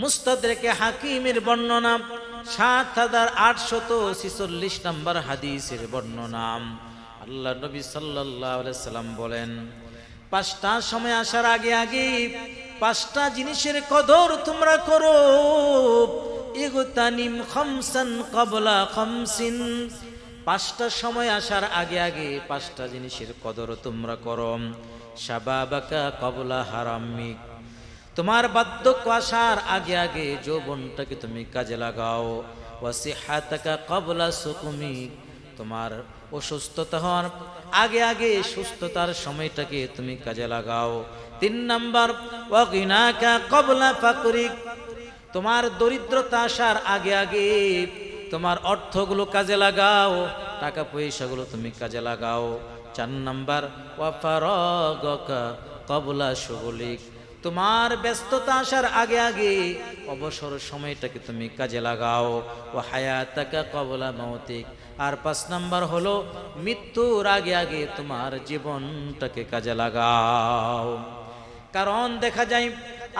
মুস্তাদরেকে হাকিমের বর্ণনা, সাত হাজার আটশত ছিচল্লিশ নম্বর হাদিসের বর্ণনা। আল্লাহ নবী সাল্লাম বলেন, পাঁচটা সময় আসার আগে আগে পাঁচটা জিনিসের কদর তোমরা করো। ইগতানিম খমসান কবলা খমসিন। পাঁচটা সময় আসার আগে আগে পাঁচটা জিনিসের কদর তোমরা করো। সাবাবাকা কবলা হারামিক। তোমার বার্ধক্য আসার আগে আগে যৌবনটাকে তুমি কাজে লাগাও। ওয়াসিহাতাকা কবলা সুকুমিক তোমার অসুস্থতা হওয়ার আগে আগে সুস্থতার সময়টাকে তুমি কাজে লাগাও। তিন নাম্বার ওয়াগিনাকা কবলা ফাকরিক তোমার দরিদ্রতা আসার আগে আগে তোমার অর্থগুলো কাজে লাগাও টাকা পয়সাগুলো তুমি কাজে লাগাও। চার নাম্বার ওয়াফারগকা কবলা সুগলিক তোমার ব্যস্ততা আসার আগে আগে অবসর সময়টাকে তুমি কাজে লাগাও। ও হায়াতাকা কবলা মৌতিক আর পাঁচ নাম্বার হলো মৃত্যুর আগে আগে তোমার জীবনটাকে কাজে লাগাও। কারণ দেখা যায়,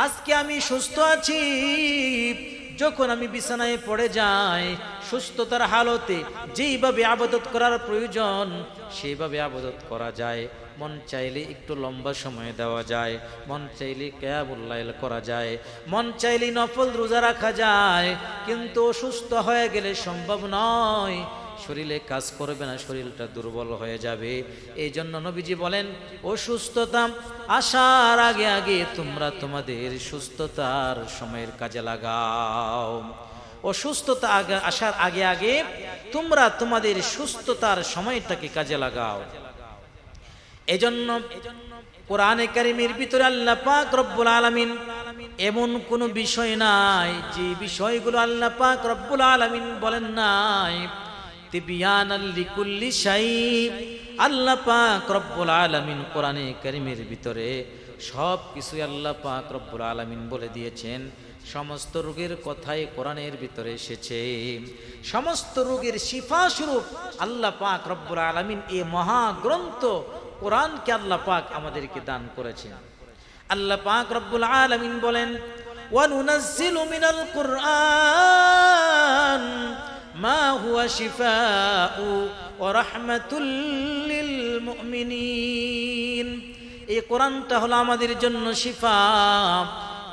আজকে আমি সুস্থ আছি, যখন আমি বিছানায় পড়ে যাই, সুস্থতার হালতে যেইভাবে আবাদত করার প্রয়োজন, সেইভাবে আবাদত করা যায়। মন চাইলে একটু লম্বা সময় দেওয়া যায়, মন চাইলে কেয়াবুল্লাইল করা যায়, মন চাইলে নফল রোজা রাখা যায়, কিন্তু অসুস্থ হয়ে গেলে সম্ভব নয়। শরীরে কাজ করবে না, শরীরটা দুর্বল হয়ে যাবে। এই জন্য নবীজি বলেন, অসুস্থতা আসার আগে আগে তোমরা তোমাদের সুস্থতার সময়ের কাজে লাগাও। অসুস্থতা আসার আগে আগে তোমরা তোমাদের সুস্থতার সময়টাকে কাজে লাগাও। এজন্য কোরআনে কারিমের ভিতরে আল্লাহ পাক রব্বুল আলামিন এমন কোন বিষয় নাই যে বিষয়গুলো আল্লাহ পাক রব্বুল আলামিন বলেন নাই। তিবিয়ান লিকুল্লি শাই আল্লাহ পাক রব্বুল আলামিন কোরআনে কারিমের ভিতরে সব কিছুই আল্লাহ পাক রব্বুল আলামিন বলে দিয়েছেন। সমস্ত রোগের কথাই কোরআনের ভিতরে এসেছে। সমস্ত রোগের শিফা স্বরূপ আল্লাহ পাক রব্বুল আলামিন এই মহাগ্রন্থ কোরআনকে আল্লাহ পাক আমাদেরকে দান করেছেন। আল্লাহ পাক রব্বুল আলামিন বলেন কুরআন মা হুয়া শিফাউ ওয়া রাহমাতুল লিল মুমিনিন। এই কোরআনটা হলো আমাদের জন্য শিফা।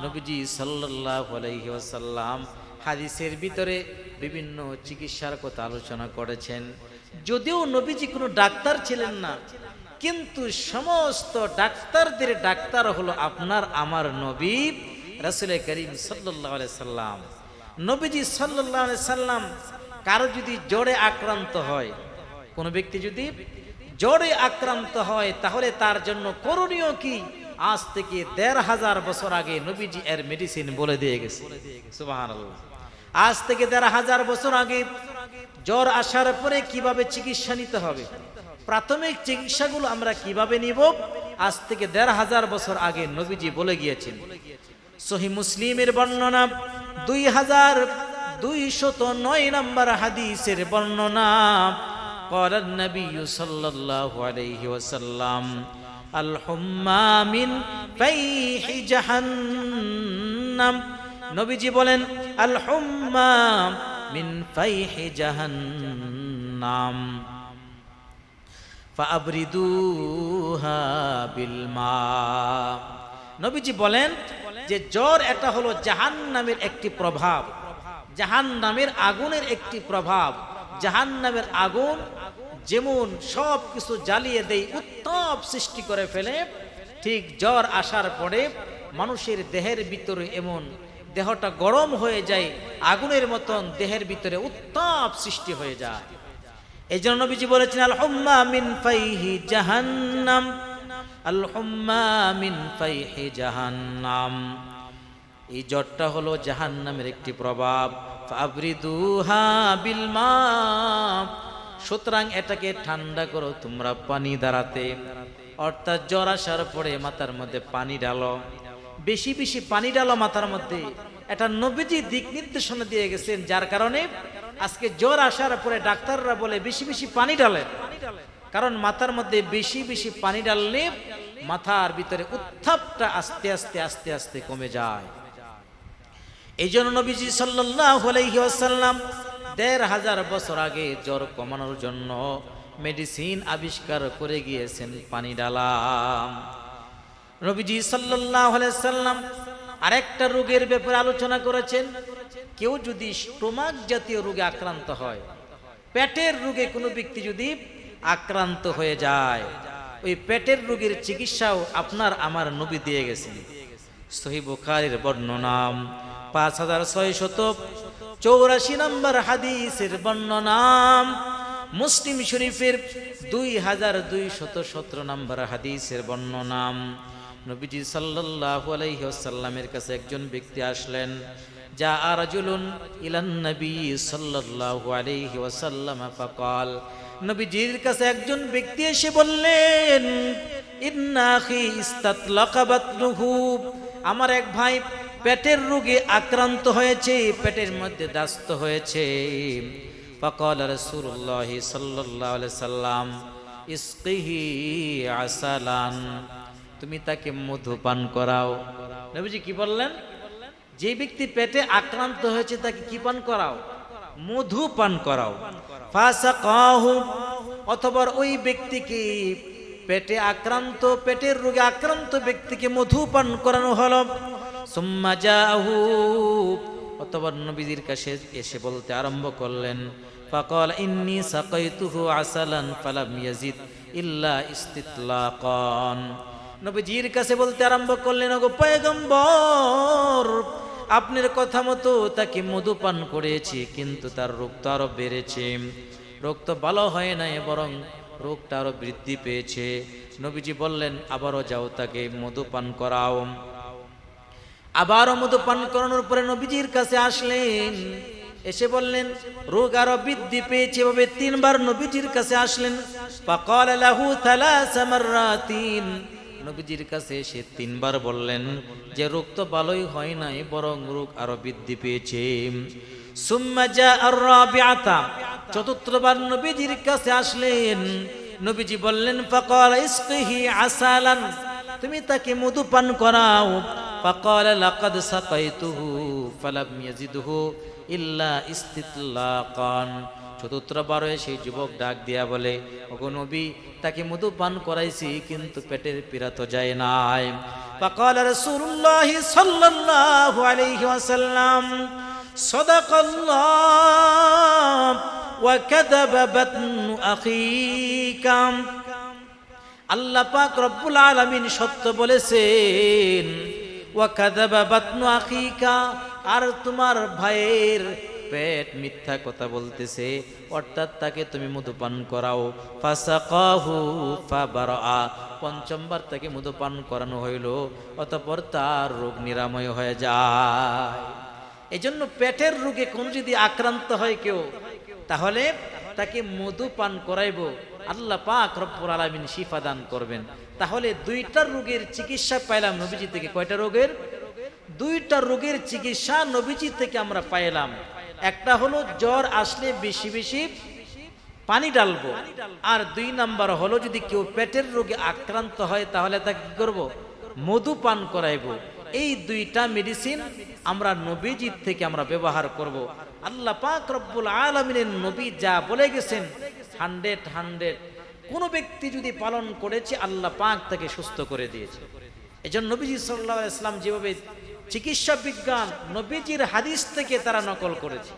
নবীজি সাল্লাল্লাহু আলাইহি ওয়াসাল্লাম হাদিসের ভিতরে বিভিন্ন চিকিৎসার কথা আলোচনা করেছেন। যদিও নবীজি কোনো ডাক্তার ছিলেন না কিন্তু সমস্ত ডাক্তারদের ডাক্তার হলো আপনার, আমার নবী রাসুল করিম সাল্লাহ সাল্লাম। নবীজি সাল্লাহ সাল্লাম কারও যদি জ্বরে আক্রান্ত হয়, কোনো ব্যক্তি যদি জ্বরে আক্রান্ত হয়, তাহলে তার জন্য করণীয় কি? আজ থেকে দেড় হাজার বছর আগে নবীজি এর মেডিসিন বলে দিয়ে গেছে। আজ থেকে দেড় হাজার বছর আগে জ্বর আসার পরে কীভাবে চিকিৎসা নিতে হবে? প্রাথমিক চিকিৎসাগুলো আমরা কীভাবে নিব? আজ থেকে দেড় হাজার বছর আগে নবীজি বলে গিয়েছেন, সহি মুসলিমের বর্ণনা, দুই হাজার দুইশত নয় নম্বর হাদিসের বর্ণনা করার নবী সাল্লাল্লাহু আলাইহি ওয়াসাল্লাম আল হুম্মা মিন ফাইহি জাহান্নাম। নবীজি বলেন আল হুম্মা মিন ফাইহি জাহান্নাম। নবীজি বলেন যে জ্বর এটা হলো জাহান নামের একটি প্রভাব জাহান নামের আগুনের একটি প্রভাব। জাহান নামের আগুন যেমন সব কিছু জ্বালিয়ে দেয়, উত্তাপ সৃষ্টি করে ফেলে, ঠিক জ্বর আসার পরে মানুষের দেহের ভিতরে এমন দেহটা গরম হয়ে যায়, আগুনের মতন দেহের ভিতরে উত্তাপ সৃষ্টি হয়ে যায়। এই জন্য নবীজি বলেছেন, আল হুম্মা মিন ফাইহি জাহান্নাম। আল হুম্মা মিন ফাইহি জাহান্নাম। এই জ্বরটা হলো জাহান্নামের একটি প্রভাব। ফাবরিদুহা বিল মা। সুতরাং এটাকে ঠান্ডা করো তোমরা পানি দাঁড়াতে অর্থাৎ জ্বর আসার পরে মাথার মধ্যে পানি ডালো বেশি বেশি পানি ডালো মাথার মধ্যে। এটা নবীজি দিক নির্দেশনা দিয়ে গেছেন, যার কারণে আজকে জ্বর আসার পরে ডাক্তাররা বলে, বেশি বেশি পানি ডালে কারণ মাথার মধ্যে বেশি বেশি পানি ডাললে মাথার ভিতরে উত্থাপটা আস্তে আস্তে আস্তে আস্তে কমে যায়। এই জন্য নবীজি ওয়াসাল্লাম দেড় হাজার বছর আগে জ্বর কমানোর জন্য মেডিসিন আবিষ্কার করে গিয়েছেন পানি ডালাম নবীজি আলাইহি সাল্লাম আরেকটা রোগের ব্যাপারে আলোচনা করেছেন। কেউ যদি স্টোমাক জাতীয় রোগে আক্রান্ত হয়, পেটের রোগে কোনো ব্যক্তি যদি আক্রান্ত হয়ে যায়, ওই পেটের রোগের চিকিৎসাও আপনার আমার নবী দিয়ে গেছেন। সহি বুখারীর বর্ণনাম, পাঁচ হাজার ছয় শত চৌরাশি নম্বর হাদিসের বর্ণনাম, মুসলিম শরীফের দুই হাজার দুই শত সতেরো নম্বর হাদিসের বর্ণনাম। নবীজি সাল্লাহ আলাইসাল্লামের কাছে একজন ব্যক্তি আসলেন, যা আরজুলুন ইলান নবী সাল্লাহ আলাইহি ওসাল্লাম ফাকাল। নবীজির কাছে একজন ব্যক্তি এসে বললেন আমার এক ভাই পেটের রোগে আক্রান্ত হয়েছে, পেটের মধ্যে দাস্ত হয়েছে। ফকল রসুল্লাহ সাল্লাহ সাল্লাম ইসকিহি আসালান। তুমি তাকে মধু পান করাও। নবীজি কি বললেন? যে ব্যক্তি পেটে আক্রান্ত হয়েছে তাকে কি পান করাও? মধু পান করাও অথবা ওই ব্যক্তিকে পেটে আক্রান্ত, পেটের রোগে আক্রান্ত ব্যক্তিকে মধু পান করানো হলো। অথবা নবীজির কাছে এসে বলতে আরম্ভ করলেন, ফাকাল ইন্নি সাকাইতুহু আসালান ফালাম ইয়াজিদ ইল্লা ইস্তিতলাকান। নবীজির কাছে বলতে আরম্ভ করলেন, ওগো পয়গম্বর, আপনার কথা মতো তাকে মধু পান করেছি, কিন্তু তার রোগ তো আরও বেড়েছে। রোগ তো ভালো হয় নাই, বরং রোগটা আরও বৃদ্ধি পেয়েছে। নবীজি বললেন, আবারও যাও তাকে মধু পান করাও। আবারও মধু পান করানোর পরে নবীজির কাছে আসলেন। এসে বললেন, রোগ আরও বৃদ্ধি পেয়েছে। এভাবে তিনবার নবীজির কাছে আসলেন। ফাকাল লাহু থালাসা মাররাতিন। নবীজির কাছে এসে তিনবার বললেন যে, রোগ তো ভালোই হয় নাই, বরং রোগ আরও বৃদ্ধি পেয়েছে। চতুর্থবার নবীজির কাছে আসলেন। নবীজি বললেন আসালান। তুমি তাকে মধু পান করাও। ফাকাল, লাকাদ সাকাইতুহু ফালাম ইয়াজিদহু ইল্লা ইস্তিতলাকান। চতুর্থবারে সেই যুবক ডাক দিয়া বলে, ওগো নবী, তাকে মধু পান করাইছি, কিন্তু পেটের পীড়া তো যায় নাই। ফাকাল রাসূলুল্লাহ সাল্লাল্লাহু আলাইহি ওয়াসাল্লাম, সাদাকাল্লাহ, ওয়া কাযাবা বাতনু আখিকা। আল্লাহ পাক রব্বুল আলামিন সত্য বলেছেন, ওয়া কাযাবা বাতনু আখিকা, আর তোমার ভাইয়ের পেট মিথ্যা কথা বলতেছে, অর্থাৎ তাকে তুমি মধুপান করাও। পঞ্চমবার তাকে মধুপান করানো হইল, অতঃপর তার রোগ নিরাময় হয়ে যায়। এজন্য পেটের রোগে কোন যদি আক্রান্ত হয় কেউ, তাহলে তাকে মধু পান করাইব। আল্লাহ পাক রব্বুল আলামিন শিফা দান করবেন। তাহলে দুইটা রোগের চিকিৎসা পাইলাম নবীজি থেকে। কয়টা রোগের? দুইটা রোগের চিকিৎসা নবীজি থেকে আমরা পাইলাম। একটা হলো জ্বর আসলে বেশি বেশি পানি ডালবো আর দুই নাম্বার হলো যদি কেউ পেটের রোগে আক্রান্ত হয় তাহলে তা কি করব? মধু পান করাইবো। এই দুইটা মেডিসিন আমরা নবীজির থেকে আমরা ব্যবহার করব। আল্লাহ পাক রব্বুল আলমিনের নবী যা বলে গেছেন, হান্ড্রেড হান্ড্রেড। কোনো ব্যক্তি যদি পালন করেছে, আল্লাহ পাক তাকে সুস্থ করে দিয়েছে। এই জন্য নবীজি সাল্লাহ ইসলাম যেভাবে চিকিৎসা বিজ্ঞান নবীজির হাদিস থেকে তারা নকল করেছে।